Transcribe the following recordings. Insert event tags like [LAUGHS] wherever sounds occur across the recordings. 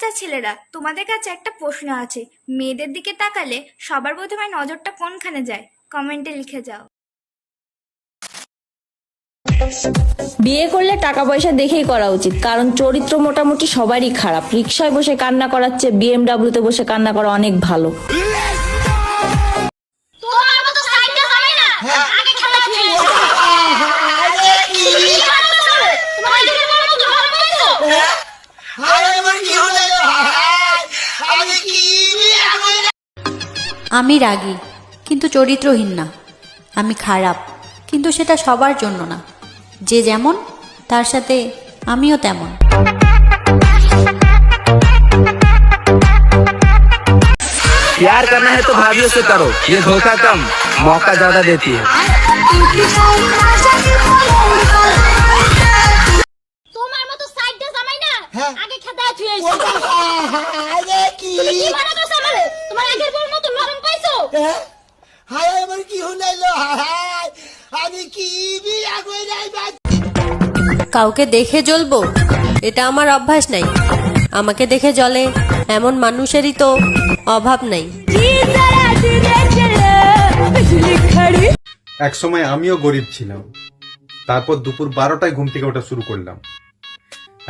বাচ্চা ছেলেরা, তোমাদের কাছে একটা প্রশ্ন আছে। মেয়েদের দিকে তাকালে সবার প্রথমে নজরটা কোনখানে যায়? কমেন্টে লিখে যাও। বিয়ে করলে টাকা পয়সা দেখেই করা উচিত, কারণ চরিত্র মোটামুটি সবারই খারাপ। রিক্সায় বসে কান্না করার চেয়ে বিএমডাব্লিউতে বসে কান্না করা অনেক ভালো। আমি রাগী কিন্তু চরিত্রহীন না আমি খারাপ কিন্তু সেটা সবার জন্য না যে যেমন তার সাথে আমিও তেমন प्यार करना है तो भाभियों से करो ये धोखा कम मौका ज्यादा देती है তোমার মতো সাইকেল জামাই না আগে খেদায় থুইছো কি? বানাতো সামনে তোমার আগের বউর মতো নরম পাইছো? হায়? আমার কি হলাইলো হায় আমি কি বিয়া কাউকে দেখে জ্বলবো? এটা আমার অভ্যাস নাই। আমাকে দেখে জ্বলে এমন মানুষেরই তো অভাব নাই। এক সময় আমিও গরিব ছিলাম। তারপর দুপুর বারোটায় ঘুম থেকে ওঠা শুরু করলাম।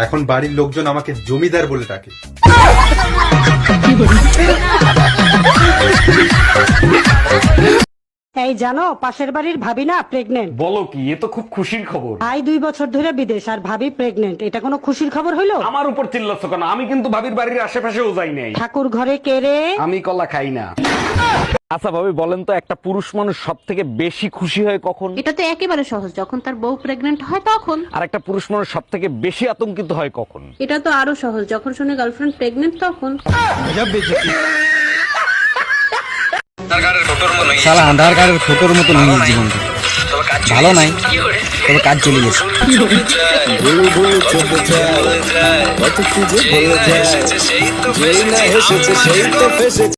এখন বাড়ির লোকজন আমাকে জমিদার বলে ডাকে। [LAUGHS] কি বলি এই জানো পাশের বাড়ির ভাবি না প্রেগনেন্ট বলো কি এ তো খুব খুশির খবর। ভাই দুই বছর ধরে বিদেশ আর ভাবি প্রেগনেন্ট এটা কোনো খুশির খবর হইল? আমার উপর চিল্লাচ্ছ কেন? আমি কিন্তু ভাবির বাড়ির আশেপাশেও যাই নাই। ঠাকুর ঘরে কেড়ে আমি কলা খাই না। আচ্ছা ভাবি বলেন তো একটা পুরুষ মানুষ সব থেকে বেশি খুশি হয় কখন? এটা তো একেবারে সহজ যখন তার বউ প্রেগনেন্ট হয় তখন। আর একটা পুরুষ মানুষ সব থেকে বেশি আতঙ্কিত হয় কখন? এটা তো আরও সহজ যখন শুনে গার্লফ্রেন্ড প্রেগনেন্ট তখন। সালা আধার কার্ডের ফটোর মতো নেই। জীবনটা। ভালো নাই তবে কাজ চলে গেছে।